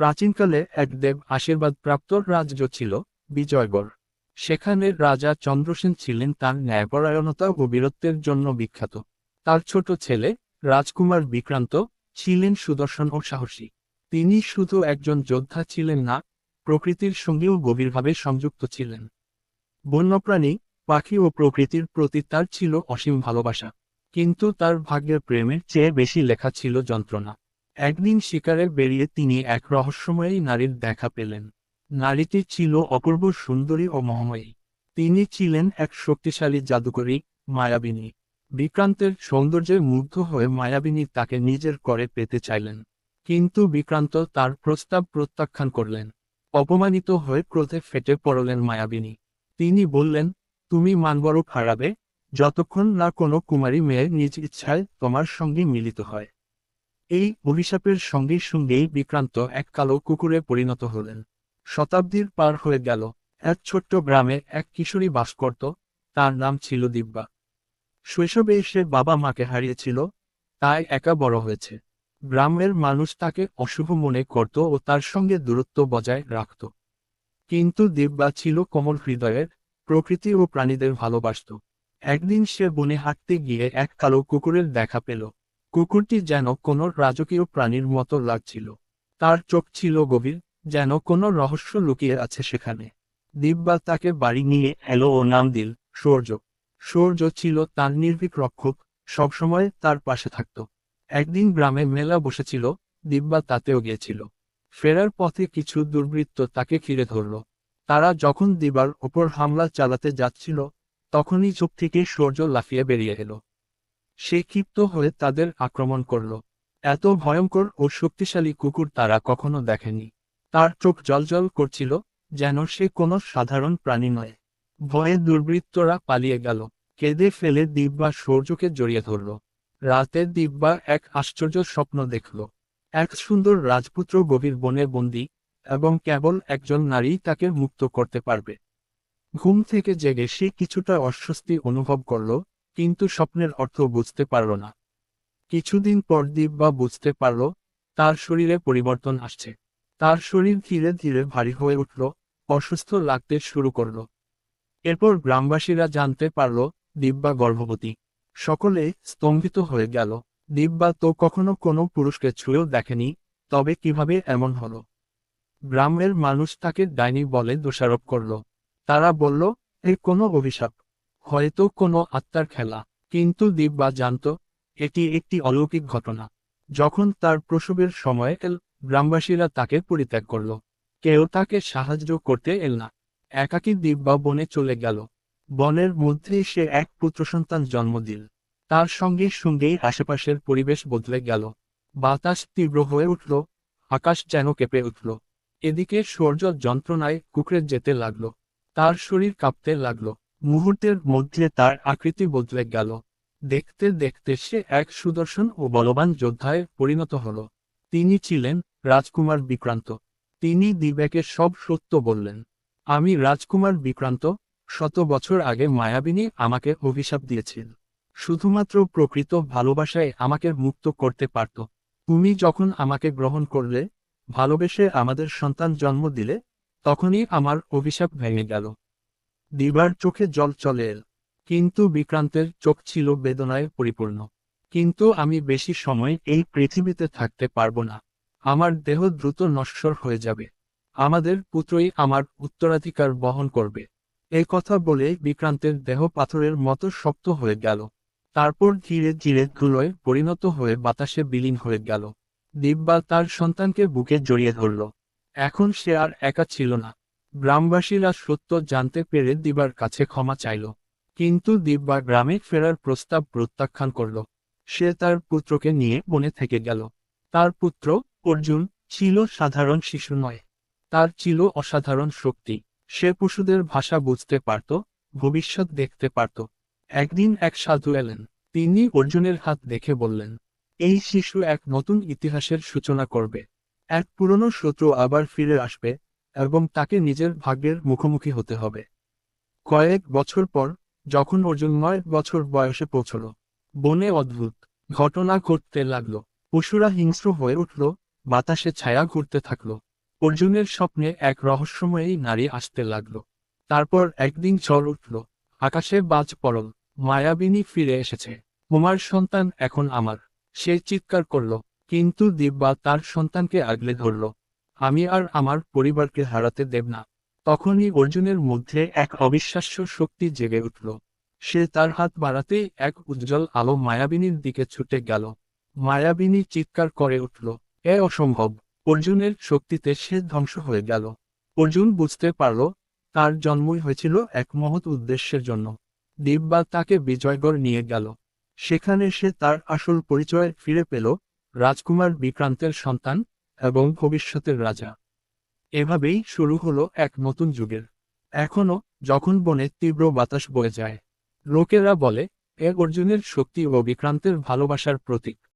প্রাচীনকালে এক দেব আশীর্বাদ প্রাপ্ত রাজ্য ছিল বিজয়গড়। সেখানে রাজা চন্দ্রসেন ছিলেন তার ন্যায়পরায়ণতা ও বীরত্বের জন্য বিখ্যাত। তার ছোট ছেলে রাজকুমার বিক্রান্ত ছিলেন সুদর্শন ও সাহসী। তিনি শুধু একজন যোদ্ধা ছিলেন না, প্রকৃতির সঙ্গেও গভীরভাবে সংযুক্ত ছিলেন। বন্যপ্রাণী, পাখি ও প্রকৃতির প্রতি তার ছিল অসীম ভালোবাসা। কিন্তু তার ভাগ্যের প্রেমের চেয়ে বেশি লেখা ছিল যন্ত্রণা। একদিন শিকারে বেরিয়ে তিনি এক রহস্যময়ী নারীর দেখা পেলেন। নারীটি ছিল অপূর্ব সুন্দরী ও মহাময়ী। তিনি ছিলেন এক শক্তিশালী জাদুকরী, মায়াবিনী। বিক্রান্তের সৌন্দর্যে মুগ্ধ হয়ে মায়াবিনী তাকে নিজের করে পেতে চাইলেন। কিন্তু বিক্রান্ত তার প্রস্তাব প্রত্যাখ্যান করলেন। অপমানিত হয়ে ক্রোধে ফেটে পড়লেন মায়াবিনী। তিনি বললেন, তুমি মানবরূপ হারাবে। যতক্ষণ না কোনো কুমারী মেয়ে নিজ ইচ্ছায় তোমার সঙ্গে মিলিত হয়। এই অভিশাপের সঙ্গে সঙ্গেই বিক্রান্ত এক কালো কুকুরে পরিণত হলেন। শতাব্দীর পার হয়ে গেল। এক ছোট্ট গ্রামে এক কিশোরী বাস করত। তার নাম ছিল দিব্যা। শৈশবে সে বাবা মাকে হারিয়েছিল। তাই একা বড় হয়েছে। গ্রামের মানুষ তাকে অশুভ মনে করত ও তার সঙ্গে দূরত্ব বজায় রাখত। কিন্তু দিব্যা ছিল কোমল হৃদয়ের, প্রকৃতি ও প্রাণীদের ভালোবাসত। একদিন সে বনে হাঁটতে গিয়ে এক কালো কুকুরের দেখা পেল। কুকুরটি যেন কোনো রাজকীয় প্রাণীর মতো লাগছিল। তার চোখ ছিল গভীর, যেন কোনো রহস্য লুকিয়ে আছে সেখানে। দিব্যা তাকে বাড়ি নিয়ে এলো ও নাম দিল, সূর্য। সূর্য ছিল তার নির্ভীক রক্ষক, সবসময় তার পাশে থাকত। একদিন গ্রামে মেলা বসেছিল, দিব্যা তাতেও গিয়েছিল। ফেরার পথে কিছু দুর্বৃত্ত তাকে ঘিরে ধরল। তারা যখন দিবার ওপর হামলা চালাতে যাচ্ছিল, তখনই চোখ থেকে সূর্য লাফিয়ে বেরিয়ে এলো। সে ক্ষিপ্ত হয়ে তাদের আক্রমণ করল। এত ভয়ঙ্কর ও শক্তিশালী কুকুর তারা কখনো দেখেনি। তার চোখ জলজল করছিল, যেন সে কোনো সাধারণ প্রাণী নয়। ভয়ে দুর্বৃত্তরা পালিয়ে গেল। কেঁদে ফেলে দিব্যা সূর্যকে জড়িয়ে ধরল। রাতে দিব্যা এক আশ্চর্য স্বপ্ন দেখল। এক সুন্দর রাজপুত্র গভীর বনে বন্দী এবং কেবল একজন নারী তাকে মুক্ত করতে পারবে। ঘুম থেকে জেগে সে কিছুটা অস্বস্তি অনুভব করল কিন্তু স্বপ্নের অর্থ বুঝতে পারল না। কিছুদিন পর দিব্যা বুঝতে পারল, তার শরীরে পরিবর্তন আসছে। তার শরীর ধীরে ধীরে ভারী হয়ে উঠল, অসুস্থ লাগতে শুরু করল। এরপর গ্রামবাসীরা জানতে পারল, দিব্যা গর্ভবতী। সকলে স্তম্ভিত হয়ে গেল। দিব্যা তো কখনো কোনো পুরুষকে ছুঁয়েও দেখেনি, তবে কীভাবে এমন হল? গ্রামের মানুষ তাকে ডাইনি বলে দোষারোপ করল। তারা বলল, এ কোনো অভিশাপ। হয়তো কোনো আত্মার খেলা। কিন্তু দিব্যা জানত, এটি একটি অলৌকিক ঘটনা। যখন তার প্রসবের সময় এল, গ্রামবাসীরা তাকে পরিত্যাগ করল। কেউ তাকে সাহায্য করতে এল না। একাকী দিব্যা বনে চলে গেল। বনের মধ্যে সে এক পুত্র সন্তান জন্ম দিল। তার সঙ্গে সঙ্গেই আশেপাশের পরিবেশ বদলে গেল। বাতাস তীব্র হয়ে উঠল, আকাশ যেন কেঁপে উঠল। এদিকে সূর্য যন্ত্রণায় কুকড়ে যেতে লাগল। তার শরীর কাঁপতে লাগল। মুহূর্তের মধ্যে তার আকৃতি বদলে গেল। দেখতে দেখতে সে এক সুদর্শন ও বলবান যোদ্ধায় পরিণত হল। তিনি ছিলেন রাজকুমার বিক্রান্ত। তিনি দিব্যাকে সব সত্য বললেন। আমি রাজকুমার বিক্রান্ত, শত বছর আগে মায়াবিনী আমাকে অভিশাপ দিয়েছিল। শুধুমাত্র প্রকৃত ভালোবাসায় আমাকে মুক্ত করতে পারত। তুমি যখন আমাকে গ্রহণ করলে, ভালোবেসে আমাদের সন্তান জন্ম দিলে, তখনই আমার অভিশাপ ভেঙে গেল। দিবার চোখে জল চলে এল, কিন্তু বিক্রান্তের চোখ ছিল বেদনায় পরিপূর্ণ। কিন্তু আমি বেশি সময় এই পৃথিবীতে থাকতে পারব না। আমার দেহ দ্রুত নশ্বর হয়ে যাবে। আমাদের পুত্রই আমার উত্তরাধিকার বহন করবে। এই কথা বলে বিক্রান্তের দেহ পাথরের মতো শক্ত হয়ে গেল। তারপর ধীরে ধীরে ধুলোয় পরিণত হয়ে বাতাসে বিলীন হয়ে গেল। দিব্যা তার সন্তানকে বুকে জড়িয়ে ধরল। এখন সে আর একা ছিল না। গ্রামবাসীরা সত্য জানতে পেরে দিবার কাছে ক্ষমা চাইল। কিন্তু দিব্যা গ্রামে ফেরার প্রস্তাব প্রত্যাখ্যান করল। সে তার পুত্রকে নিয়ে বনে থেকে গেল। তার পুত্র অর্জুন ছিল সাধারণ শিশু নয়। তার ছিল অসাধারণ শক্তি। সে পশুদের ভাষা বুঝতে পারত, ভবিষ্যৎ দেখতে পারত। একদিন এক সাধু এলেন। তিনি অর্জুনের হাত দেখে বললেন, এই শিশু এক নতুন ইতিহাসের সূচনা করবে। এক পুরনো শত্রু আবার ফিরে আসবে। এবং তাকে নিজের ভাগ্যের মুখোমুখি হতে হবে। কয়েক বছর পর, যখন অর্জুন নয় বছর বয়সে পৌঁছল, বনে অদ্ভুত ঘটনা ঘটতে লাগল। পশুরা হিংস্র হয়ে উঠল, বাতাসে ছায়া ঘুরতে থাকল। অর্জুনের স্বপ্নে এক রহস্যময়ী নারী আসতে লাগল। তারপর একদিন ঝড় উঠল, আকাশে বাজ পড়ল, মায়াবিনী ফিরে এসেছে। তোমার সন্তান এখন আমার। সে চিৎকার করল, কিন্তু দিব্যা তার সন্তানকে আগলে ধরল। আমি আর আমার পরিবারকে হারাতে দেব না। তখনই অর্জুনের মধ্যে এক অবিশ্বাস্য শক্তি জেগে উঠল। সে তার হাত বাড়াতেই এক উজ্জ্বল আলো মায়াবিনীর দিকে ছুটে গেল। মায়াবিনী চিৎকার করে উঠল, এ অসম্ভব! অর্জুনের শক্তিতে সে ধ্বংস হয়ে গেল। অর্জুন বুঝতে পারল, তার জন্মই হয়েছিল এক মহৎ উদ্দেশ্যের জন্য। দিব্যা তাকে বিজয়গড় নিয়ে গেল। সেখানে সে তার আসল পরিচয় ফিরে পেল, রাজকুমার বিক্রান্তের সন্তান এবং ভবিষ্যতের রাজা। এভাবেই শুরু হলো এক নতুন যুগের। এখনও যখন বনে তীব্র বাতাস বয়ে যায়, লোকেরা বলে, এ অর্জুনের শক্তি ও বিক্রান্তের ভালোবাসার প্রতীক।